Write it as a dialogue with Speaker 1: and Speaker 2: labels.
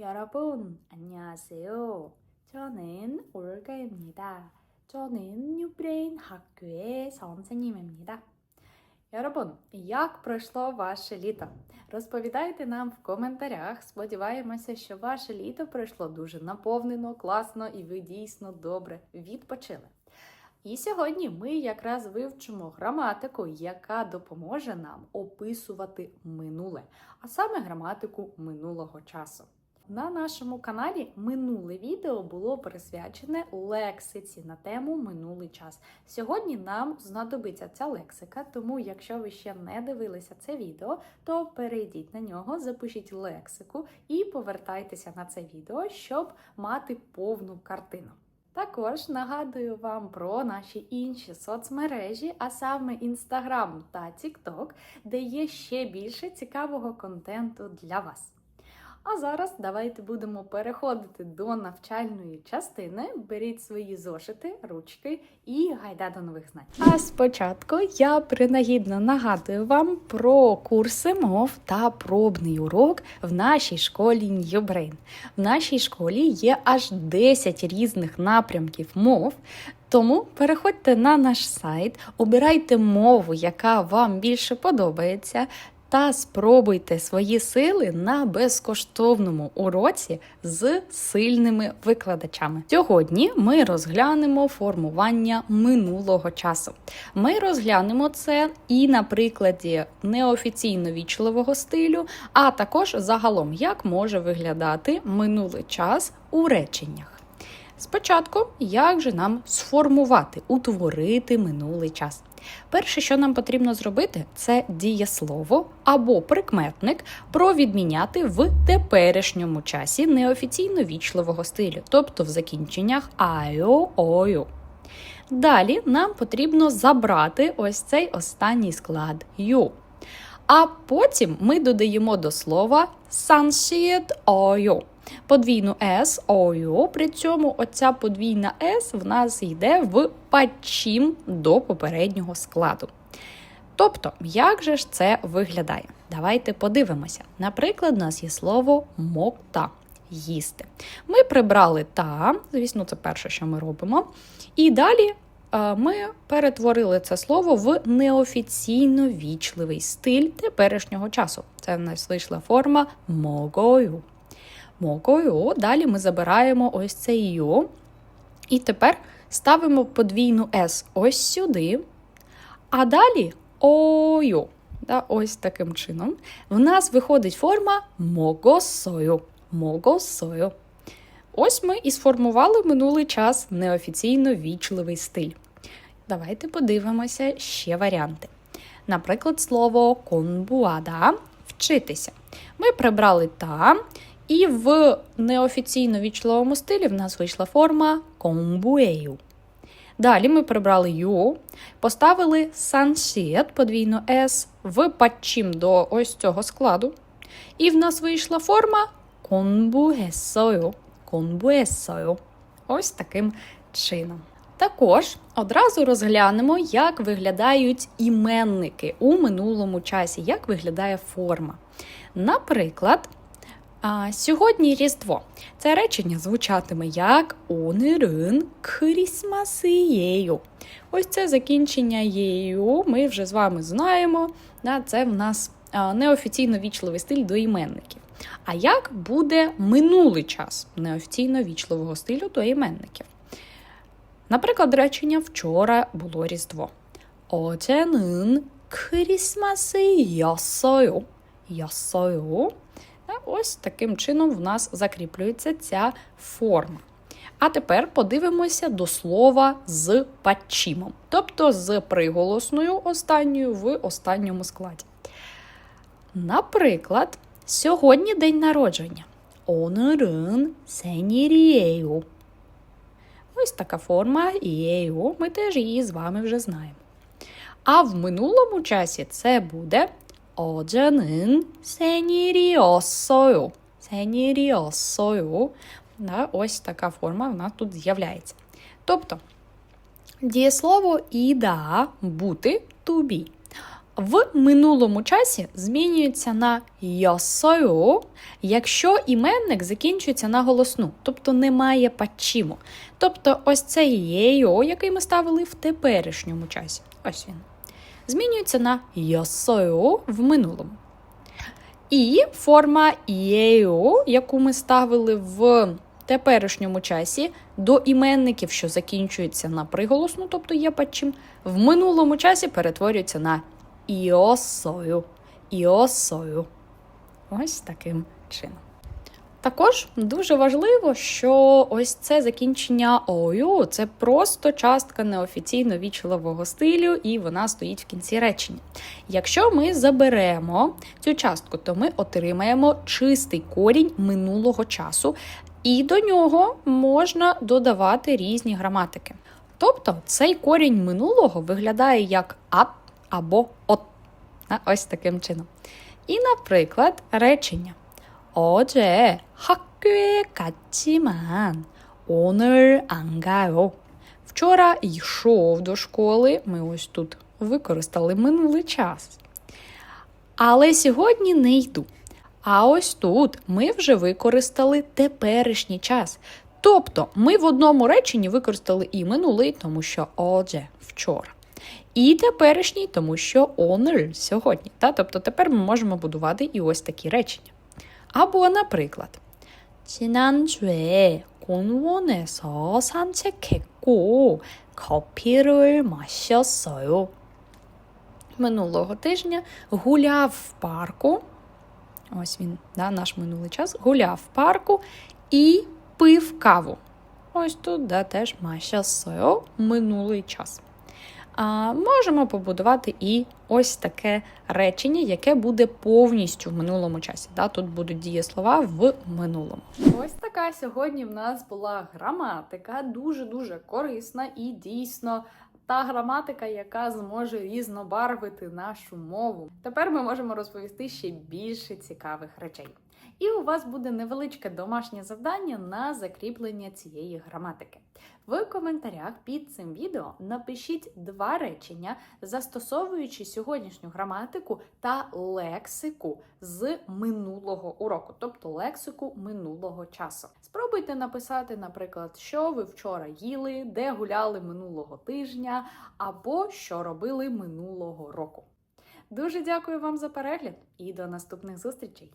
Speaker 1: 여러분, 안녕하세요. 저는 올가입니다. 저는 뉴브레인 학교의 선생님입니다. 여러분, як пройшло ваше літо? Розповідайте нам в коментарях. Сподіваємося, що ваше літо пройшло дуже наповнено, класно і ви дійсно добре відпочили. І сьогодні ми якраз вивчимо граматику, яка допоможе нам описувати минуле, а саме граматику минулого часу. На нашому каналі минуле відео було присвячене лексиці на тему минулий час. Сьогодні нам знадобиться ця лексика, тому якщо ви ще не дивилися це відео, то перейдіть на нього, запишіть лексику і повертайтеся на це відео, щоб мати повну картину. Також нагадую вам про наші інші соцмережі, а саме Instagram та TikTok, де є ще більше цікавого контенту для вас. А зараз давайте будемо переходити до навчальної частини. Беріть свої зошити, ручки і гайда до нових знань. А спочатку я принагідно нагадую вам про курси мов та пробний урок в нашій школі New Brain. В нашій школі є аж 10 різних напрямків мов. Тому переходьте на наш сайт, обирайте мову, яка вам більше подобається, та спробуйте свої сили на безкоштовному уроці з сильними викладачами. Сьогодні ми розглянемо формування минулого часу. Ми розглянемо це і на прикладі неофіційно вічливого стилю, а також загалом, як може виглядати минулий час у реченнях. Спочатку, як же нам сформувати, утворити минулий час? Перше, що нам потрібно зробити, це дієслово або прикметник провідміняти в теперішньому часі неофіційно вічливого стилю, тобто в закінченнях айо, ою. Далі нам потрібно забрати ось цей останній склад ю. А потім ми додаємо до слова саншіт ою. Подвійну S, ою. При цьому оця подвійна S в нас йде в пачім до попереднього складу. Тобто, як же ж це виглядає? Давайте подивимося. Наприклад, у нас є слово мокта їсти. Ми прибрали та, звісно, це перше, що ми робимо. І далі е, ми перетворили це слово в неофіційно вічливий стиль теперішнього часу. Це в нас вийшла форма могою. Могою. Далі ми забираємо ось цей ю. І тепер ставимо подвійну С ось сюди. А далі ою. Да, Ось таким чином. В нас виходить форма могосою. Могосою. Ось ми і сформували минулий час неофіційно вічливий стиль. Давайте подивимося ще варіанти. Наприклад, слово конбуада вчитися. Ми прибрали та, і в неофіційно вічливому стилі в нас вийшла форма комбуею. Далі ми прибрали ю, поставили сансіт, подвійно С, в падчим до ось цього складу. І в нас вийшла форма конбуесою. Конбуесою. Ось таким чином. Також одразу розглянемо, як виглядають іменники у минулому часі, як виглядає форма. Наприклад, а сьогодні Різдво. Це речення звучатиме як «Онерин крісмасією». Ось це закінчення єю. Ми вже з вами знаємо. Це в нас неофіційно вічливий стиль до іменників. А як буде минулий час неофіційно вічливого стилю до іменників? Наприклад, речення вчора було Різдво. Оценин крісмаси ясою. Ясою Ось таким чином в нас закріплюється ця форма. А тепер подивимося до слова з падчимом, тобто з приголосною останньою в останньому складі. Наприклад, сьогодні день народження. 오늘은 생일이에요. Ось така форма ією, ми теж її з вами вже знаємо. А в минулому часі це буде 어제는 생일이었어요. 생일이었어요. Да, ось така форма в нас тут з'являється. Тобто, дієслово іда бути to be. В минулому часі змінюється на йосою, якщо іменник закінчується на голосну, тобто немає падчиму. Тобто ось цей єйо, який ми ставили в теперішньому часі. Ось він. Змінюється на йосою в минулому. І форма єйо, яку ми ставили в теперішньому часі до іменників, що закінчуються на приголосну, тобто є падчим, в минулому часі перетворюється на іосою. Іосою. Ось таким чином. Також дуже важливо, що ось це закінчення ою це просто частка неофіційно вічливого стилю, і вона стоїть в кінці речення. Якщо ми заберемо цю частку, то ми отримаємо чистий корінь минулого часу, і до нього можна додавати різні граматики. Тобто цей корінь минулого виглядає як ап або от. Ось таким чином. І, наприклад, речення. 어제 학교에 갔지만 오늘 안 가요. Вчора йшов до школи. Ми ось тут використали минулий час. Але сьогодні не йду. А ось тут ми вже використали теперішній час. Тобто ми в одному реченні використали і минулий, тому що отже вчора. І теперішній, тому що o늘 сьогодні. Та? Тобто тепер ми можемо будувати і ось такі речення. або, наприклад, 지난주에 공원에서 산책했고 커피를 마셨어요. Минулого тижня гуляв в парку. Ось він, да, наш минулий час, гуляв в парку і пив каву. Ось тут да, теж Маша Сео минулий час. А, можемо побудувати і ось таке речення, яке буде повністю в минулому часі. Да? Тут будуть дієслова в минулому. Ось така сьогодні в нас була граматика, дуже-дуже корисна і дійсно. Та граматика, яка зможе різнобарвити нашу мову. Тепер ми можемо розповісти ще більше цікавих речей. І у вас буде невеличке домашнє завдання на закріплення цієї граматики. В коментарях під цим відео напишіть два речення, застосовуючи сьогоднішню граматику та лексику з минулого уроку, тобто лексику минулого часу. Спробуйте написати, наприклад, що ви вчора їли, де гуляли минулого тижня, або що робили минулого року. Дуже дякую вам за перегляд і до наступних зустрічей!